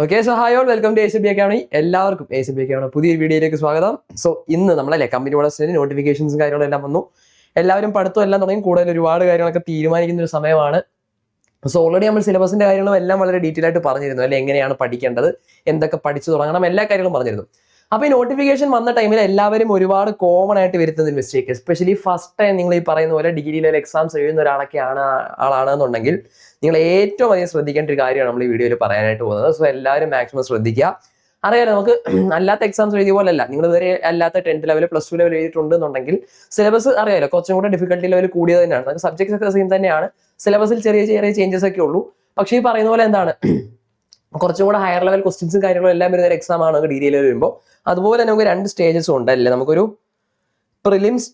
Okay so hi all welcome to A C B academy എല്ലാവർക്കും A C B അക്കാണ് പുതിയ വീഡിയോയിലേക്ക് സ്വാഗതം. So ഇന്ന് നമ്മളല്ലേ കമ്പനി ഓണേഴ്സിന് നോട്ടിഫിക്കേഷൻസും കാര്യങ്ങളും എല്ലാം വന്നു. എല്ലാവരും പഠിത്തം എല്ലാം തുടങ്ങി. കൂടുതൽ ഒരുപാട് കാര്യങ്ങളൊക്കെ തീരുമാനിക്കുന്ന ഒരു സമയമാണ്. സോ ഓൾറെഡി നമ്മൾ സിലബസിന്റെ കാര്യങ്ങളും എല്ലാം വളരെ ഡീറ്റെയിൽ ആയിട്ട് പറഞ്ഞിരുന്നു. അല്ലെ എങ്ങനെയാണ് പഠിക്കേണ്ടത്? എന്തൊക്കെ പഠിച്ചു തുടങ്ങണം? എല്ലാ കാര്യങ്ങളും പറഞ്ഞിരുന്നു. അപ്പോൾ ഈ നോട്ടിഫിക്കേഷൻ വന്ന ടൈമിൽ എല്ലാവരും ഒരുപാട് കോമൺ ആയിട്ട് വരുത്തുന്ന ഒരു മിസ്റ്റേക്ക് എസ്പെഷ്യലി ഫസ്റ്റ് ടൈം നിങ്ങൾ ഈ പറയുന്ന പോലെ ഡിഗ്രി ലെവൽ എക്സാംസ് എഴുതുന്ന ഒരാളൊക്കെയാണ് ആളാണെന്നുണ്ടെങ്കിൽ നിങ്ങൾ ഏറ്റവും അധികം ശ്രദ്ധിക്കേണ്ട ഒരു കാര്യമാണ് നമ്മൾ ഈ വീഡിയോയിൽ പറയാനായിട്ട് പോകുന്നത്. സോ എല്ലാവരും മാക്സിമം ശ്രദ്ധിക്കുക. അറിയാലോ നമുക്ക് അല്ലാത്ത എക്സാംസ് എഴുതിയ പോലെ അല്ല. നിങ്ങൾ ഇതുവരെ അല്ലാത്ത tenth level plus two level എഴുതിയിട്ടുണ്ട് എന്നുണ്ടെങ്കിൽ സിലബസ് അറിയാലോ കുറച്ചും കൂടെ ഡിഫിക്കൽട്ടി ലെവൽ കൂടിയത് തന്നെയാണ്. നമുക്ക് സബ്ജക്ട്സ് ഒക്കെ സെയിം തന്നെയാണ്. സിലബസിൽ ചെറിയ ചെറിയ ചേഞ്ചസ് ഒക്കെ ഉള്ളൂ. പക്ഷേ ഈ പറയുന്ന പോലെ എന്താണ് കുറച്ചും കൂടെ ഹയർ ലെവൽ ക്വസ്റ്റ്യൻസും കാര്യങ്ങളും എല്ലാം വരുന്ന ഒരു എക്സാം ആണ് നമുക്ക് ഡിഗ്രി വരുമ്പോൾ അതുപോലെ തന്നെ നമുക്ക് രണ്ട് സ്റ്റേജസും ഉണ്ടല്ലേ? നമുക്കൊരു പ്രിലിംസ്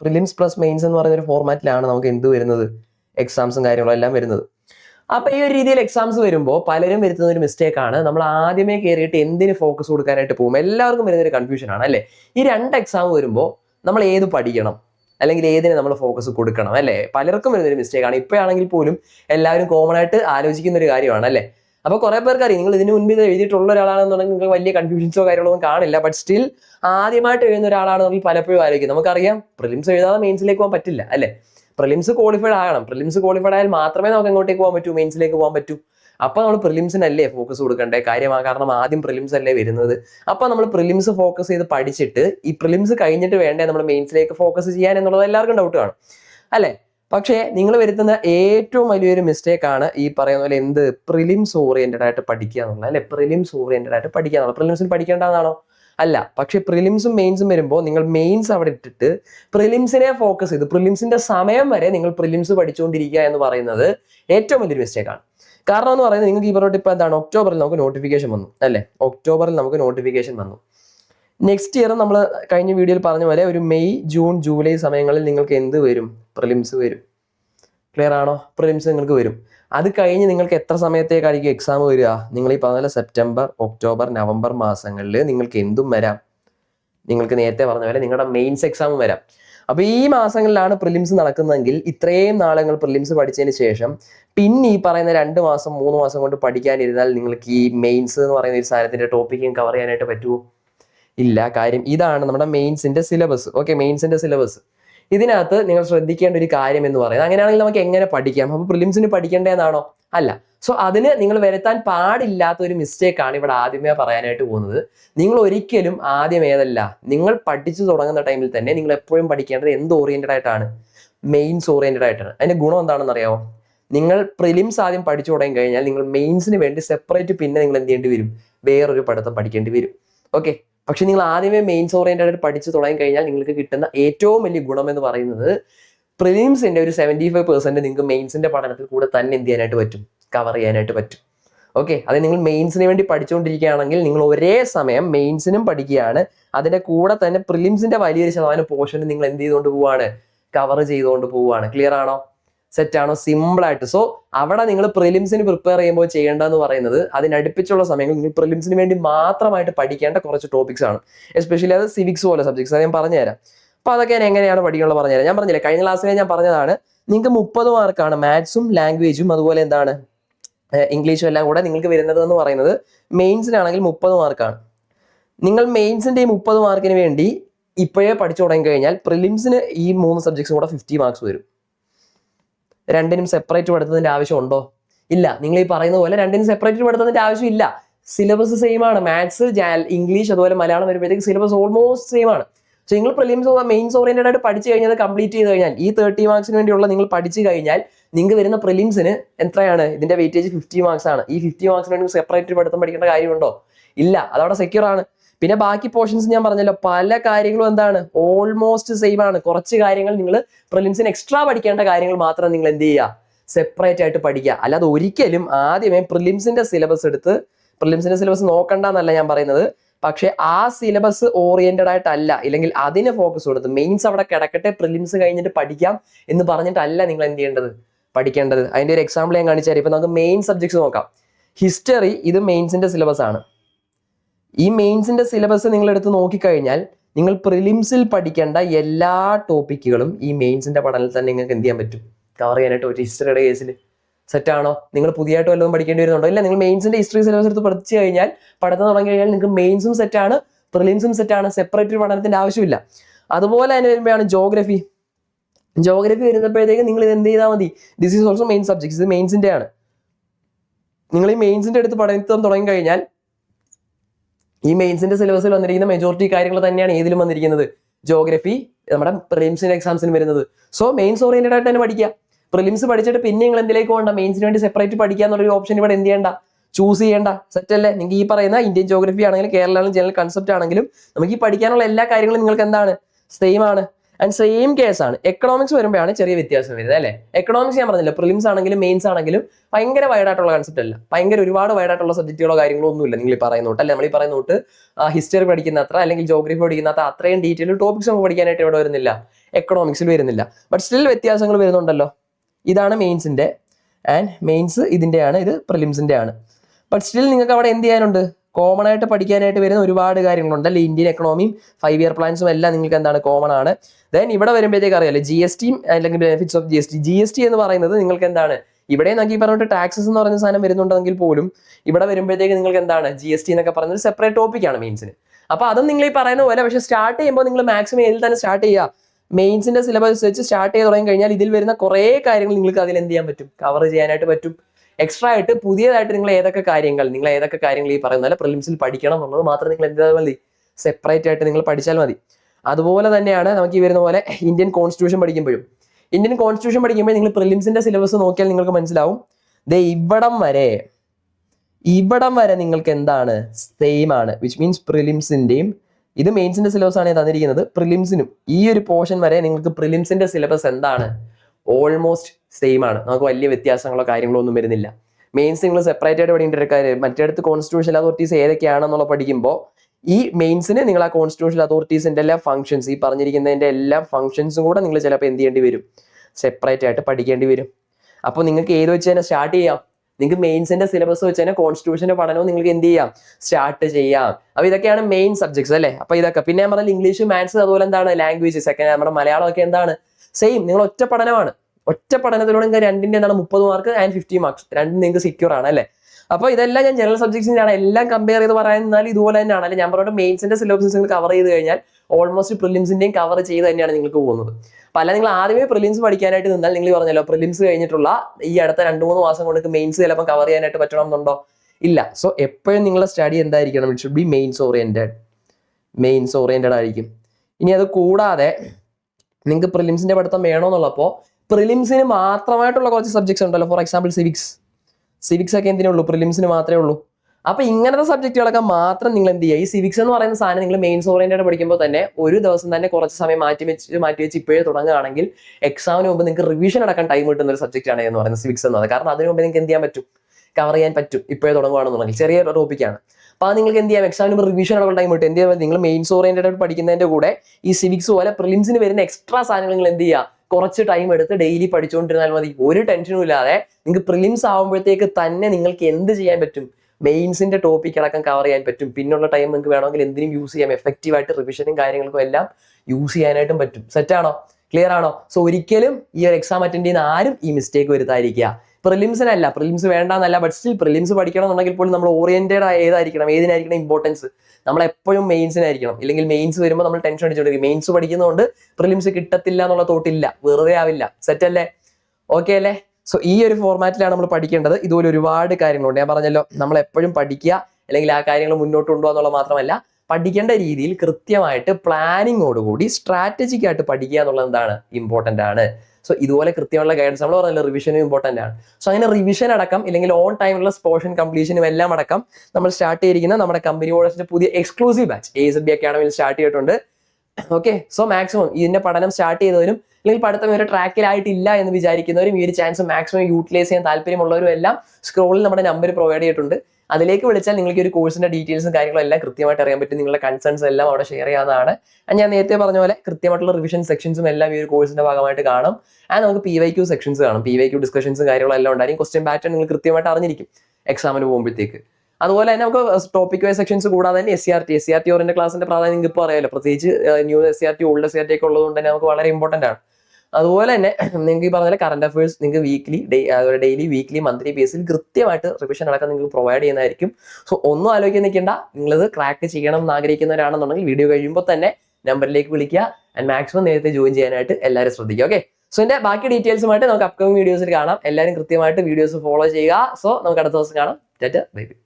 പ്രിലിംസ് പ്ലസ് മെയിൻസ് എന്ന് പറയുന്ന ഒരു ഫോർമാറ്റിലാണ് നമുക്ക് എന്ത് വരുന്നത്? എക്സാംസും കാര്യങ്ങളും എല്ലാം വരുന്നത്. അപ്പൊ ഈ ഒരു രീതിയിൽ എക്സാംസ് വരുമ്പോൾ പലരും വരുത്തുന്ന ഒരു മിസ്റ്റേക്ക് ആണ്. നമ്മൾ ആദ്യമേ കയറിയിട്ട് എന്തിന് ഫോക്കസ് കൊടുക്കാനായിട്ട് പോകും? എല്ലാവർക്കും വരുന്ന ഒരു കൺഫ്യൂഷൻ ആണ് അല്ലേ? ഈ രണ്ട് എക്സാം വരുമ്പോൾ നമ്മൾ ഏത് പഠിക്കണം? അല്ലെങ്കിൽ ഏതിനെ നമ്മൾ ഫോക്കസ് കൊടുക്കണം അല്ലേ? പലർക്കും വരുന്നൊരു മിസ്റ്റേക്ക് ആണ്. ഇപ്പോഴാണെങ്കിൽ പോലും എല്ലാവരും കോമൺ ആയിട്ട് ആലോചിക്കുന്ന ഒരു കാര്യമാണ് അല്ലേ? അപ്പോൾ കുറെ പേർക്കറിയാം നിങ്ങൾ ഇതിന് മുൻപ് ഇത് എഴുതിയിട്ടുള്ള ഒരാളാണെന്നുണ്ടെങ്കിൽ നിങ്ങൾക്ക് വലിയ കൺഫ്യൂഷൻസോ കാര്യങ്ങളൊന്നും കാണില്ല. ബട്ട് സ്റ്റിൽ ആദ്യമായിട്ട് എഴുതുന്ന നമ്മൾ പലപ്പോഴും ആലോചിക്കും. നമുക്കറിയാം പ്രിലിംസ് എഴുതാതെ മെയിൻസിലേക്ക് പോകാൻ പറ്റില്ല അല്ലേ? പ്രിലിംസ് ക്വാളിഫൈഡ് ആകണം. പ്രിലിംസ് ക്വാളിഫൈഡ് ആയാൽ മാത്രമേ നമുക്ക് എങ്ങോട്ടേക്ക് പോകാൻ പറ്റൂ? മെയിൻസിലേക്ക് പോകാൻ പറ്റൂ? അപ്പൊ നമ്മൾ പ്രിലിംസിനല്ലേ ഫോക്കസ് കൊടുക്കണ്ടേ? കാര്യമാ കാരണം ആദ്യം പ്രിലിംസ് അല്ലേ വരുന്നത്? അപ്പൊ നമ്മൾ പ്രിലിംസ് ഫോക്കസ് ചെയ്ത് പഠിച്ചിട്ട് ഈ പ്രിലിംസ് കഴിഞ്ഞിട്ട് വേണ്ടേ നമ്മൾ മെയിൻസിലേക്ക് ഫോക്കസ് ചെയ്യാൻ എന്നുള്ളത് എല്ലാവർക്കും ഡൗട്ട് കാണും. അല്ലേ? പക്ഷേ നിങ്ങൾ വരുത്തുന്ന ഏറ്റവും വലിയൊരു മിസ്റ്റേക്ക് ആണ് ഈ പറയുന്ന പോലെ എന്ത്? പ്രിലിംസ് ഓറിയന്റഡ് ആയിട്ട് പഠിക്കുക എന്നുള്ളത്. അല്ലെ? പ്രിലിംസ് ഓറിയന്റഡ് ആയിട്ട് പഠിക്കുക എന്നുള്ളത്. പ്രിലിംസിൽ പഠിക്കേണ്ടതാണോ? അല്ല പക്ഷെ പ്രിലിംസും മെയിൻസും വരുമ്പോൾ നിങ്ങൾ മെയിൻസ് അവിടെ ഇട്ടിട്ട് പ്രിലിംസിനെ ഫോക്കസ് ചെയ്ത് പ്രിലിംസിന്റെ സമയം വരെ നിങ്ങൾ പ്രിലിംസ് പഠിച്ചുകൊണ്ടിരിക്കുക എന്ന് പറയുന്നത് ഏറ്റവും വലിയൊരു മിസ്റ്റേക്കാണ് കാരണം എന്ന് പറയുന്നത് നിങ്ങൾക്ക് ഇവരോട് ഇപ്പോൾ എന്താണ് ഒക്ടോബറിൽ നമുക്ക് നോട്ടിഫിക്കേഷൻ വന്നു അല്ലേ? ഒക്ടോബറിൽ നമുക്ക് നോട്ടിഫിക്കേഷൻ വന്നു. നെക്സ്റ്റ് ഇയർ നമ്മൾ കഴിഞ്ഞ വീഡിയോയിൽ പറഞ്ഞ പോലെ ഒരു മെയ് ജൂൺ ജൂലൈ സമയങ്ങളിൽ നിങ്ങൾക്ക് എന്ത് വരും? പ്രിലിംസ് വരും. ക്ലിയർ ആണോ? പ്രിലിംസ് നിങ്ങൾക്ക് വരും. അത് കഴിഞ്ഞ് നിങ്ങൾക്ക് എത്ര സമയത്തേക്കായിരിക്കും എക്സാം വരിക? നിങ്ങൾ ഈ പറഞ്ഞ സെപ്റ്റംബർ ഒക്ടോബർ നവംബർ മാസങ്ങളിൽ നിങ്ങൾക്ക് എന്തും വരാം. നിങ്ങൾക്ക് നേരത്തെ പറഞ്ഞ പോലെ നിങ്ങളുടെ മെയിൻസ് എക്സാമും വരാം. അപ്പോൾ ഈ മാസങ്ങളിലാണ് പ്രിലിംസ് നടക്കുന്നതെങ്കിൽ ഇത്രയും നാളങ്ങൾ പ്രിലിംസ് പഠിച്ചതിന് ശേഷം പിന്നെ ഈ പറയുന്ന രണ്ട് മാസം മൂന്ന് മാസം കൊണ്ട് പഠിക്കാനിരുന്നാൽ നിങ്ങൾക്ക് ഈ മെയിൻസ് എന്ന് പറയുന്ന ഒരു സാധനത്തിന്റെ ടോപ്പിക്കും കവർ ചെയ്യാനായിട്ട് പറ്റുമോ? ഇല്ല കാര്യം ഇതാണ് നമ്മുടെ മെയിൻസിന്റെ സിലബസ് ഓക്കെ മെയിൻസിന്റെ സിലബസ് ഇതിനകത്ത് നിങ്ങൾ ശ്രദ്ധിക്കേണ്ട ഒരു കാര്യം എന്ന് പറയുന്നത് അങ്ങനെയാണെങ്കിൽ നമുക്ക് എങ്ങനെ പഠിക്കാം? അപ്പോൾ പ്രിലിംസിന് പഠിക്കേണ്ടതെന്നാണോ? അല്ല. സോ അതിന് നിങ്ങൾ വരുത്താൻ പാടില്ലാത്ത ഒരു മിസ്റ്റേക്കാണ് ഇവിടെ ആദ്യമേ പറയാനായിട്ട് പോകുന്നത്. നിങ്ങൾ ഒരിക്കലും ആദ്യം ഏതല്ല നിങ്ങൾ പഠിച്ചു തുടങ്ങുന്ന ടൈമിൽ തന്നെ നിങ്ങൾ എപ്പോഴും പഠിക്കേണ്ടത് എന്ത് ഓറിയന്റഡ് ആയിട്ടാണ്? മെയിൻസ് ഓറിയന്റഡ് ആയിട്ടാണ്. അതിന്റെ ഗുണം എന്താണെന്ന് അറിയാമോ നിങ്ങൾ പ്രിലിംസ് ആദ്യം പഠിച്ചു തുടങ്ങി കഴിഞ്ഞാൽ നിങ്ങൾ മെയിൻസിന് വേണ്ടി സെപ്പറേറ്റ് പിന്നെ നിങ്ങൾ എന്ത് ചെയ്യേണ്ടി വരും? വേറൊരു പഠിത്തം പഠിക്കേണ്ടി വരും. ഓക്കെ പക്ഷെ നിങ്ങൾ ആദ്യമേ മെയിൻസ് ഓറിയന്റഡ് പഠിച്ചു തുടങ്ങി കഴിഞ്ഞാൽ നിങ്ങൾക്ക് കിട്ടുന്ന ഏറ്റവും വലിയ ഗുണം എന്ന് പറയുന്നത് പ്രിലിംസിന്റെ ഒരു സെവന്റി ഫൈവ് പെർസെന്റ് നിങ്ങൾക്ക് മെയിൻസിന്റെ പഠനത്തിൽ കൂടെ തന്നെ എന്ത് ചെയ്യാനായിട്ട് പറ്റും? കവർ ചെയ്യാനായിട്ട് പറ്റും. ഓക്കെ അത് നിങ്ങൾ മെയിൻസിന് വേണ്ടി പഠിച്ചുകൊണ്ടിരിക്കുകയാണെങ്കിൽ നിങ്ങൾ ഒരേ സമയം മെയിൻസിനും പഠിക്കുകയാണ്. അതിന്റെ കൂടെ തന്നെ പ്രിലിംസിന്റെ വലിയൊരു ശതമാനം പോർഷനും നിങ്ങൾ എന്ത് ചെയ്തുകൊണ്ട് പോവാണ്? കവർ ചെയ്തുകൊണ്ട് പോവുകയാണ് ക്ലിയർ ആണോ? സെറ്റ് ആണോ? സിമ്പിൾ ആയിട്ട്. സോ അവിടെ നിങ്ങൾ പ്രിലിംസിന് പ്രിപ്പയർ ചെയ്യുമ്പോൾ ചെയ്യേണ്ടതെന്ന് പറയുന്നത് അതിനടുപ്പിച്ചുള്ള സമയങ്ങൾ നിങ്ങൾ പ്രിലിംസിന് വേണ്ടി മാത്രമായിട്ട് പഠിക്കേണ്ട കുറച്ച് ടോപ്പിക്സ് ആണ്. എസ്പെഷ്യലി അത് സിവിക്സ് പോലെ സബ്ജക്ട്സ് ഞാൻ പറഞ്ഞുതരാം. അപ്പോൾ അതൊക്കെ ഞാൻ എങ്ങനെയാണ് പഠിക്കാനുള്ള പറഞ്ഞുതരാം. ഞാൻ പറഞ്ഞില്ല കഴിഞ്ഞ ക്ലാസ്സിലെ ഞാൻ പറഞ്ഞതാണ് നിങ്ങൾക്ക് മുപ്പത് മാർക്കാണ് മാത്സും ലാംഗ്വേജും അതുപോലെ എന്താണ് ഇംഗ്ലീഷും എല്ലാം കൂടെ നിങ്ങൾക്ക് വരുന്നത് എന്ന് പറയുന്നത് മെയിൻസിനാണെങ്കിൽ മുപ്പത് മാർക്കാണ് നിങ്ങൾ മെയിൻസിന്റെ ഈ മുപ്പത് മാർക്കിന് വേണ്ടി ഇപ്പോഴേ പഠിച്ചു തുടങ്ങി കഴിഞ്ഞാൽ പ്രിലിംസിന് ഈ മൂന്ന് സബ്ജക്ട്സും കൂടെ ഫിഫ്റ്റി മാർക്സ് വരും. രണ്ടിനും സെപ്പറേറ്റ് പഠിത്തത്തിന്റെ ആവശ്യം ഉണ്ടോ ഇല്ല. നിങ്ങൾ ഈ പറയുന്ന പോലെ രണ്ടിനും സെപ്പറേറ്റ് പഠിത്തത്തിന്റെ ആവശ്യം ഇല്ല സിലബസ് സെയിം ആണ് മാത്സ് ഇംഗ്ലീഷ് അതുപോലെ മലയാളം വരുമ്പോഴത്തേക്ക് സിലബസ് ഓൾമോസ്റ്റ് സെയിം ആണ്. സോ നിങ്ങൾ പ്രിലിംസ് മെയിൻസ് ഓറിയന്റഡ് ആയിട്ട് പഠിച്ചു കഴിഞ്ഞാൽ കംപ്ലീറ്റ് ചെയ്ത് കഴിഞ്ഞാൽ ഈ തേർട്ടി മാർക്സിന് വേണ്ടിയുള്ള നിങ്ങൾ പഠിച്ചു കഴിഞ്ഞാൽ നിങ്ങൾക്ക് വരുന്ന പ്രിലിംസിന് എത്രയാണ്? ഇതിന്റെ വെയിറ്റേജ് ഫിഫ്റ്റി മാർക്സ് ആണ്. ഈ ഫിഫ്റ്റി മാർക്സിന് വേണ്ടി സെപ്പറേറ്റ് പഠിത്തം പഠിക്കേണ്ട കാര്യമുണ്ടോ? ഇല്ല. അതവിടെ സെക്യൂർ ആണ്. പിന്നെ ബാക്കി പോർഷൻസ് ഞാൻ പറഞ്ഞല്ലോ പല കാര്യങ്ങളും എന്താണ്? ഓൾമോസ്റ്റ് സെയിം ആണ്. കുറച്ച് കാര്യങ്ങൾ നിങ്ങൾ പ്രിലിംസിന് എക്സ്ട്രാ പഠിക്കേണ്ട കാര്യങ്ങൾ മാത്രം നിങ്ങൾ എന്ത് ചെയ്യുക? സെപ്പറേറ്റ് ആയിട്ട് പഠിക്കുക. അല്ലാതെ ഒരിക്കലും ആദ്യമേ പ്രിലിംസിന്റെ സിലബസ് എടുത്ത് പ്രിലിംസിന്റെ സിലബസ് നോക്കണ്ട എന്നല്ല ഞാൻ പറയുന്നത്. പക്ഷെ ആ സിലബസ് ഓറിയന്റഡ് ആയിട്ടല്ല ഇല്ലെങ്കിൽ അതിന് ഫോക്കസ് കൊടുത്ത് മെയിൻസ് അവിടെ കിടക്കട്ടെ പ്രിലിംസ് കഴിഞ്ഞിട്ട് പഠിക്കാം എന്ന് പറഞ്ഞിട്ടല്ല നിങ്ങൾ എന്ത് ചെയ്യേണ്ടത്? പഠിക്കേണ്ടത്. അതിന്റെ ഒരു എക്സാമ്പിൾ ഞാൻ കാണിച്ചു തരാം ഇപ്പൊ നമുക്ക് മെയിൻ സബ്ജക്ട്സ് നോക്കാം. ഹിസ്റ്ററി ഇത് മെയിൻസിന്റെ സിലബസ് ആണ്. ഈ മെയിൻസിന്റെ സിലബസ് നിങ്ങൾ എടുത്ത് നോക്കിക്കഴിഞ്ഞാൽ നിങ്ങൾ പ്രിലിംസിൽ പഠിക്കേണ്ട എല്ലാ ടോപ്പിക്കുകളും ഈ മെയിൻസിന്റെ പഠനത്തിൽ തന്നെ നിങ്ങൾക്ക് എന്ത് ചെയ്യാൻ പറ്റും? കവർ ചെയ്യാനായിട്ട് ഒരു ഹിസ്റ്ററിയുടെ കേസിൽ സെറ്റാണോ നിങ്ങൾ പുതിയതായിട്ട് വല്ലതും പഠിക്കേണ്ടി വരുന്നുണ്ടോ? ഇല്ല നിങ്ങൾ മെയിൻസിന്റെ ഹിസ്റ്ററി സിലബസ് എടുത്ത് പഠിച്ചു കഴിഞ്ഞാൽ പഠിത്തം തുടങ്ങി കഴിഞ്ഞാൽ നിങ്ങൾക്ക് മെയിൻസും സെറ്റാണ് പ്രിലിംസും സെറ്റാണ് സെപ്പറേറ്റ് പഠനത്തിന്റെ ആവശ്യമില്ല. അതുപോലെ തന്നെ വരുമ്പോഴാണ് ജോഗ്രഫി ജോഗ്രഫി വരുന്നപ്പോഴത്തേക്ക് നിങ്ങൾ ഇത് എന്ത് ചെയ്താൽ മതി? This is also main subject ഇത് മെയിൻസിന്റെ ആണ്. നിങ്ങൾ ഈ മെയിൻസിന്റെ അടുത്ത് പഠിത്തം തുടങ്ങി കഴിഞ്ഞാൽ ഈ മെയിൻസിന്റെ സിലബസിൽ വന്നിരിക്കുന്ന മെജോറിറ്റി കാര്യങ്ങൾ തന്നെയാണ് ഏതിലും വന്നിരിക്കുന്നത്. ജോഗ്രഫി നമ്മുടെ പ്രിലിംസിന്റെ എക്സാംസിന് വരുന്നത്. സോ മെയിൻസ് ഓറിയന്റഡ് ആയിട്ട് തന്നെ പഠിക്കുക. പ്രിലിംസ് പഠിച്ചിട്ട് പിന്നെ നിങ്ങൾ എന്തിലേക്ക് പോകണ്ട? മെയിൻസിന് വേണ്ടി സെപ്പറേറ്റ് പഠിക്കുക എന്നുള്ളൊരു ഓപ്ഷൻ ഇവിടെ എന്ത് ചെയ്യണ്ട? ചൂസ് ചെയ്യേണ്ട. സെറ്റ് അല്ലേ? നിങ്ങൾക്ക് ഈ പറയുന്ന ഇന്ത്യൻ ജോഗ്രഫി ആണെങ്കിലും കേരള ജനറൽ കൺസെപ്റ്റ് ആണെങ്കിലും നമുക്ക് ഈ പഠിക്കാനുള്ള എല്ലാ കാര്യങ്ങളും നിങ്ങൾക്ക് എന്താണ്? സെയിം ആണ്. ആൻഡ് സെയിം കേസാണ് എക്കണോമിക്സ് വരുമ്പോഴാണ് ചെറിയ വ്യത്യാസം വരുന്നത് അല്ലേ? എക്കണോമിക്സ് ഞാൻ പറഞ്ഞില്ല പ്രിലിംസ് ആണെങ്കിലും മെയിൻസ് ആണെങ്കിലും ഭയങ്കര വൈഡായിട്ടുള്ള കൺസെപ്റ്റ് അല്ല. ഭയങ്കര ഒരുപാട് വൈഡായിട്ടുള്ള സബ്ജക്റ്റുകളോ കാര്യങ്ങളോ ഒന്നുമില്ല. നിങ്ങൾ ഈ പറയുന്ന തൊട്ട് അല്ലെ? നമ്മൾ ഈ പറയുന്ന തൊട്ട് ഹിസ്റ്ററി പഠിക്കുന്ന അത്ര അല്ലെങ്കിൽ ജോഗ്രഫി പഠിക്കുന്ന അത്ര അത്രയും ഡീറ്റെയിൽ ടോപ്പിക്സ് നമുക്ക് പഠിക്കാനായിട്ട് ഇവിടെ വരുന്നില്ല. എക്കണോമിക്സിൽ വരുന്നില്ല. ബട്ട് സ്റ്റിൽ വ്യത്യാസങ്ങൾ വരുന്നുണ്ടല്ലോ. ഇതാണ് മെയിൻസിന്റെ ആൻഡ് മെയിൻസ് ഇതിന്റെയാണ് ഇത് പ്രിലിംസിന്റെ ആണ് ബട്ട് സ്റ്റിൽ നിങ്ങൾക്ക് അവിടെ എന്ത് ചെയ്യാനുണ്ട്? കോമൺ ആയിട്ട് പഠിക്കാനായിട്ട് വരുന്ന ഒരുപാട് കാര്യങ്ങളുണ്ട്. അല്ലെ? ഇന്ത്യൻ എക്കണോമിയും ഫൈവ് ഇയർ പ്ലാൻസും എല്ലാം നിങ്ങൾക്ക് എന്താണ് കോമൺ ആണ്. ദെൻ ഇവിടെ വരുമ്പോഴത്തേക്ക് അറിയാലോ ജി എസ് ടിയും അല്ലെങ്കിൽ benefits of G S T G S T എന്ന് പറയുന്നത് നിങ്ങൾക്ക് എന്താണ്? ഇവിടെ നമുക്ക് ഈ പറഞ്ഞിട്ട് ടാക്സസ് എന്ന് പറയുന്ന സാധനം വരുന്നുണ്ടെങ്കിൽ പോലും ഇവിടെ വരുമ്പോഴത്തേക്ക് നിങ്ങൾക്ക് എന്താണ്? ജി എസ് ടി എന്നൊക്കെ പറയുന്നത് സെപ്പറേറ്റ് ടോപ്പിക്കാണ് മെയിൻസിന് അപ്പൊ അതും നിങ്ങൾ ഈ പറയുന്ന പോലെ പക്ഷേ സ്റ്റാർട്ട് ചെയ്യുമ്പോൾ നിങ്ങൾ മാക്സിമം ഇതിൽ തന്നെ സ്റ്റാർട്ട് ചെയ്യുക? മെയിൻസിന്റെ സിലബസ് വെച്ച് സ്റ്റാർട്ട് ചെയ്ത് തുടങ്ങി കഴിഞ്ഞാൽ ഇതിൽ വരുന്ന കുറേ കാര്യങ്ങൾ നിങ്ങൾക്ക് അതിൽ എന്ത് ചെയ്യാൻ പറ്റും? കവർ ചെയ്യാനായിട്ട് പറ്റും. എക്സ്ട്രാ ആയിട്ട് പുതിയതായിട്ട് നിങ്ങൾ ഏതൊക്കെ കാര്യങ്ങൾ നിങ്ങൾ ഏതൊക്കെ കാര്യങ്ങൾ ഈ പറയുന്ന പോലെ പ്രിലിംസിൽ പഠിക്കണം എന്നുള്ളത് മാത്രം നിങ്ങൾ എന്ത് മതി. സെപ്പറേറ്റ് ആയിട്ട് നിങ്ങൾ പഠിച്ചാൽ മതി. അതുപോലെ തന്നെയാണ് നമുക്ക് ഈ വരുന്ന പോലെ ഇന്ത്യൻ കോൺസ്റ്റിറ്റ്യൂഷൻ പഠിക്കുമ്പോഴും. ഇന്ത്യൻ കോൺസ്റ്റിറ്റ്യൂഷൻ പഠിക്കുമ്പോൾ നിങ്ങൾ പ്രിലിംസിന്റെ സിലബസ് നോക്കിയാൽ നിങ്ങൾക്ക് മനസ്സിലാവും. ദേ ഇവിടം വരെ ഇവിടം വരെ നിങ്ങൾക്ക് എന്താണ്? സെയിം ആണ്. വിച്ച് മീൻസ് പ്രിലിംസിന്റെയും ഇത് മെയിൻസിന്റെ സിലബസ് ആണ് തന്നിരിക്കുന്നത്. പ്രിലിംസിനും ഈ ഒരു പോർഷൻ വരെ നിങ്ങൾക്ക് പ്രിലിംസിന്റെ സിലബസ് എന്താണ്? ഓൾമോസ്റ്റ് സെയിം ആണ്. നമുക്ക് വലിയ വ്യത്യാസങ്ങളോ കാര്യങ്ങളോ ഒന്നും വരുന്നില്ല. മെയിൻസ് നിങ്ങൾ സെപ്പറേറ്റ് ആയിട്ട് പഠിക്കേണ്ട കാര്യം മറ്റേടത്ത് കോൺസ്റ്റിറ്റ്യൂഷൻ അതോറിറ്റീസ് ഏതൊക്കെയാണെന്നുള്ള പഠിക്കുമ്പോൾ ഈ മെയിൻസിന് നിങ്ങൾ ആ കോൺസ്റ്റിറ്റ്യൂഷൻ അതോറിറ്റീസിന്റെ എല്ലാ ഫംഗ്ഷൻസ് ഈ പറഞ്ഞിരിക്കുന്നതിന്റെ എല്ലാ ഫംഗ്ഷൻസും കൂടെ നിങ്ങൾ ചിലപ്പോൾ എന്ത് ചെയ്യേണ്ടി വരും? സെപ്പറേറ്റ് ആയിട്ട് പഠിക്കേണ്ടി വരും. അപ്പോൾ നിങ്ങൾക്ക് ഏത് വെച്ച് തന്നെ സ്റ്റാർട്ട് ചെയ്യാം? നിങ്ങൾക്ക് മെയിൻസിന്റെ സിലബസ് വെച്ച് തന്നെ കോൺസ്റ്റിറ്റ്യൂഷന്റെ പഠനവും നിങ്ങൾക്ക് എന്ത് ചെയ്യാം? സ്റ്റാർട്ട് ചെയ്യാം. അപ്പൊ ഇതൊക്കെയാണ് മെയിൻ സബ്ജക്ട്സ് അല്ലേ? അപ്പൊ ഇതൊക്കെ. പിന്നെ ഞാൻ പറഞ്ഞാൽ ഇംഗ്ലീഷ് മാത്സ് അതുപോലെ എന്താണ്? ലാംഗ്വേജ് സെക്കൻഡ് നമ്മുടെ മലയാളം ഒക്കെ എന്താണ്? സെയിം നിങ്ങൾ ഒറ്റ പഠനമാണ്. ഒറ്റ പഠനത്തിലൂടെ നിങ്ങൾക്ക് രണ്ടിന്റെ എന്താണ് മുപ്പത് മാർക്ക് ആൻഡ് ഫിഫ്റ്റി മാർക്സ് രണ്ടും നിങ്ങൾക്ക് സെക്യൂർ ആണ് അല്ലേ? അപ്പോൾ ഇതെല്ലാം ഞാൻ ജനറൽ സബ്ജക്ട്സിനാണ് എല്ലാം കമ്പയർ ചെയ്ത് പറയുന്നാൽ ഇതുപോലെ തന്നെയാണ്. അല്ലെ? ഞാൻ പറഞ്ഞ മെയിൻസിന്റെ സിലബസ് നിങ്ങൾ കവർ ചെയ്ത് കഴിഞ്ഞാൽ ഓൾമോസ്റ്റ് പ്രിലിംസിന്റെയും കവർ ചെയ്ത് തന്നെയാണ് നിങ്ങൾക്ക് പോകുന്നത്. പല നിങ്ങൾ ആദ്യമേ പ്രിലിംസ് പഠിക്കാനായിട്ട് നിന്നാൽ നിങ്ങൾ പറഞ്ഞല്ലോ പ്രിലിംസ് കഴിഞ്ഞിട്ടുള്ള ഈ അടുത്ത രണ്ട് മൂന്ന് മാസം കൊണ്ട് മെയിൻസ് ചിലപ്പോൾ കവർ ചെയ്യാനായിട്ട് പറ്റണം എന്നുണ്ടോ ഇല്ല. സോ എപ്പോഴും നിങ്ങളുടെ സ്റ്റഡി എന്തായിരിക്കണം? It should be mains oriented mains oriented ആയിരിക്കും. ഇനി അത് കൂടാതെ നിങ്ങൾക്ക് പ്രിലിംസിന്റെ പഠിത്തം വേണമെന്നുള്ളപ്പോൾ പ്രിലിംസിന് മാത്രമായിട്ടുള്ള കുറച്ച് സബ്ജക്ട്സ് ഉണ്ടല്ലോ. ഫോർ എക്സാമ്പിൾ സിവിക്സ് സിവിക്സ് ഒക്കെ എന്തിനേ ഉള്ളൂ? പ്രിലിംസിന് മാത്രമേ ഉള്ളൂ. അപ്പൊ ഇങ്ങനത്തെ സബ്ജക്റ്റുകളൊക്കെ മാത്രം നിങ്ങൾ എന്ത് ചെയ്യുക? ഈ സിവിക്സ് എന്ന് പറയുന്ന സാധനം നിങ്ങൾ മെയിൻസ് ഓറിയന്റഡ് പഠിക്കുമ്പോൾ തന്നെ ഒരു ദിവസം തന്നെ കുറച്ച് സമയം മാറ്റി വെച്ച് മാറ്റി വെച്ച് ഇപ്പോഴേ തുടങ്ങുകയാണെങ്കിൽ എക്സാമിന് മുമ്പ് നിങ്ങൾക്ക് റിവിഷൻ അടക്കാൻ ടൈം കിട്ടുന്ന ഒരു സബ്ജക്റ്റാണ് എന്ന് പറയുന്നത് സിവിക്സ് എന്നത്. കാരണം അതിന് മുമ്പ് നിങ്ങൾക്ക് എന്ത് ചെയ്യാൻ പറ്റും? കവർ ചെയ്യാൻ പറ്റും. ഇപ്പോഴേ തുടങ്ങുകയാണെന്നുണ്ടെങ്കിൽ ചെറിയ ടോപ്പിക്കാണ് അപ്പോൾ അത് നിങ്ങൾക്ക് എന്ത് ചെയ്യാം? എക്സാമിന് റിവിഷൻ ഉള്ള ടൈം കിട്ടും എന്ത് ചെയ്യാൻ നിങ്ങൾ മെയിൻസ് ഓറിയന്റഡ് ആയിട്ട് പഠിക്കുന്നതിന്റെ കൂടെ ഈ സിവിക്സ് പോലെ പ്രിലിംസിന് വരുന്ന എക്സ്ട്രാ സാധനങ്ങൾ നിങ്ങൾ എന്ത് ചെയ്യുക? കുറച്ച് ടൈം എടുത്ത് ഡെയിലി പഠിച്ചുകൊണ്ടിരുന്നാൽ മതി. ഒരു ടെൻഷനും ഇല്ലാതെ നിങ്ങൾക്ക് പ്രിലിംസ് ആകുമ്പോഴത്തേക്ക് തന്നെ നിങ്ങൾക്ക് എന്ത് ചെയ്യാൻ പറ്റും? മെയിൻസിന്റെ ടോപ്പിക് അടക്കം കവർ ചെയ്യാൻ പറ്റും. പിന്നുള്ള ടൈം നിങ്ങൾക്ക് വേണമെങ്കിൽ എന്തിനും യൂസ് ചെയ്യാം. എഫക്റ്റീവ് ആയിട്ട് റിവിഷനും കാര്യങ്ങൾക്കും എല്ലാം യൂസ് ചെയ്യാനായിട്ടും പറ്റും. സെറ്റ് ആണോ? ക്ലിയർ ആണോ? സോ ഒരിക്കലും ഈ ഒരു എക്സാം അറ്റൻഡ് ചെയ്യുന്ന ആരും ഈ മിസ്റ്റേക്ക് വരുത്താതിരിക്കുക. പ്രിലിംസിനല്ല പ്രിലിംസ് വേണ്ടെന്നല്ല ബട്ട് സ്റ്റിൽ പ്രിലിംസ് പഠിക്കണം എന്നുണ്ടെങ്കിൽ പോലും നമ്മൾ ഓറിയന്റഡ് ഏതായിരിക്കണം ഏതിനായിരിക്കണം ഇമ്പോർട്ടൻസ് നമ്മൾ എപ്പോഴും മെയിൻസിനായിരിക്കണം ഇല്ലെങ്കിൽ മെയിൻസ് വരുമ്പോൾ നമ്മൾ ടെൻഷൻ അടിച്ചുകൊണ്ടിരിക്കും മെയിൻസ് പഠിക്കുന്നതുകൊണ്ട് പ്രിലിംസ് കിട്ടത്തില്ല എന്നുള്ള തോട്ടില്ല വെറുതെ ആവില്ല. സെറ്റ് അല്ലേ? ഓക്കെ അല്ലേ? സോ ഈ ഒരു ഫോർമാറ്റിലാണ് നമ്മൾ പഠിക്കേണ്ടത്. ഇതുപോലെ ഒരുപാട് കാര്യങ്ങളുണ്ട്. ഞാൻ പറഞ്ഞല്ലോ നമ്മൾ എപ്പോഴും പഠിക്കുക അല്ലെങ്കിൽ ആ കാര്യങ്ങൾ മുന്നോട്ട് കൊണ്ടുപോകുക എന്നുള്ളത് മാത്രമല്ല പഠിക്കേണ്ട രീതിയിൽ കൃത്യമായിട്ട് പ്ലാനിങ്ങോടുകൂടി സ്ട്രാറ്റജിക്കായിട്ട് പഠിക്കുക എന്നുള്ളത് എന്താണ്? ഇമ്പോർട്ടന്റ് ആണ്. സോ ഇതുപോലെ കൃത്യമുള്ള ഗൈഡൻസ് നമ്മൾ പറഞ്ഞല്ലോ റിവിഷനും ഇമ്പോർട്ടന്റ് ആണ്. സോ അങ്ങനെ റിവിഷൻ അടക്കം ഇല്ലെങ്കിൽ ഓൺ ടൈമിലുള്ള സ്പോർഷൻ കംപ്ലീഷനും എല്ലാം അടക്കം നമ്മൾ സ്റ്റാർട്ട് ചെയ്തിരിക്കുന്ന നമ്മുടെ കമ്പനി ഓർഡേഴ്സിന്റെ പുതിയ exclusive batch A S B അക്കാഡമിയിൽ start ചെയ്തിട്ടുണ്ട്. ഓക്കെ സോ മാക്സിമം ഇതിന്റെ പഠനം സ്റ്റാർട്ട് ചെയ്തവരും അല്ലെങ്കിൽ പഠിത്തം ഒരു ട്രാക്കിലായിട്ടില്ല എന്ന് വിചാരിക്കുന്നവരും ഈ ഒരു ചാൻസ് മാക്സിമം യൂട്ടിലൈസ് ചെയ്യാൻ താല്പര്യമുള്ളവരും എല്ലാം സ്ക്രോളിൽ നമ്മുടെ നമ്പർ പ്രൊവൈഡ് ചെയ്തിട്ടുണ്ട്. അതിലേക്ക് വിളിച്ചാൽ നിങ്ങൾക്ക് ഒരു കോഴ്സിന്റെ ഡീറ്റെയിൽസും കാര്യങ്ങളും എല്ലാം കൃത്യമായിട്ട് അറിയാൻ പറ്റും. നിങ്ങളുടെ കൺസേൺസ് എല്ലാം അവിടെ ഷെയർ ചെയ്യാവുന്നതാണ്. ഞാൻ നേരത്തെ പറഞ്ഞ പോലെ കൃത്യമായിട്ടുള്ള റിവിഷൻ സെക്ഷൻസും എല്ലാം ഈ ഒരു കോഴ്സിന്റെ ഭാഗമായിട്ട് കാണും. ആൻഡ് നമുക്ക് പി വൈ ക്യൂ സെക്ഷൻസ് കാണും. പി വൈ ക്യൂ ഡിസ്കഷൻസും കാര്യങ്ങളും എല്ലാം ഉണ്ടായിരിക്കും. ക്വസ്റ്റ്യൻ പാറ്റേൺ നിങ്ങൾ കൃത്യമായിട്ട് അറിഞ്ഞിരിക്കും എക്സാമിന് പോകുമ്പോഴത്തേക്ക്. അതുപോലെ തന്നെ നമുക്ക് ടോപ്പിക് വൈസ് സെക്ഷൻസ് കൂടാതെ തന്നെ S C R T S C R T ഓറിന്റെ ക്ലാസിന്റെ പ്രാധാന്യം നിങ്ങൾക്ക് ഇപ്പോൾ അറിയാമല്ലോ പ്രത്യേകിച്ച് new S C R T old S C R T ഒക്കെ ഉള്ളതുകൊണ്ട് തന്നെ നമുക്ക് വളരെ ഇമ്പോർട്ടന്റ് ആണ്. അതുപോലെ തന്നെ നിങ്ങൾക്ക് ഈ പറഞ്ഞ പോലെ കറണ്ട് അഫയേഴ്സ് നിങ്ങൾക്ക് വീക്ക്ലി ഡേ അതുപോലെ ഡെയിലി വീക്ക്ലി മന്ത്ലി ബേസിൽ കൃത്യമായിട്ട് റിവിഷൻ അടക്കം നിങ്ങൾക്ക് പ്രൊവൈഡ് ചെയ്യുന്നതായിരിക്കും. സോ ഒന്നും ആലോചിക്കാൻ നിൽക്കേണ്ട. നിങ്ങളത് ക്രാക്ക് ചെയ്യണം എന്ന് ആഗ്രഹിക്കുന്നവരാണെന്നുണ്ടെങ്കിൽ വീഡിയോ കഴിയുമ്പോൾ തന്നെ നമ്പറിലേക്ക് വിളിക്കുക. ആൻഡ് മാക്സിമം നേരത്തെ ജോയിൻ ചെയ്യാനായിട്ട് എല്ലാവരും ശ്രദ്ധിക്കുക. ഓക്കെ സോ എന്റെ ബാക്കി ഡീറ്റെയിൽസുമായിട്ട് നമുക്ക് അപ്കമിങ് വീഡിയോസിൽ കാണാം. എല്ലാവരും കൃത്യമായിട്ട് വീഡിയോസ് ഫോളോ ചെയ്യുക. സോ നമുക്ക് അടുത്ത ദിവസം കാണാം. Tata bye bye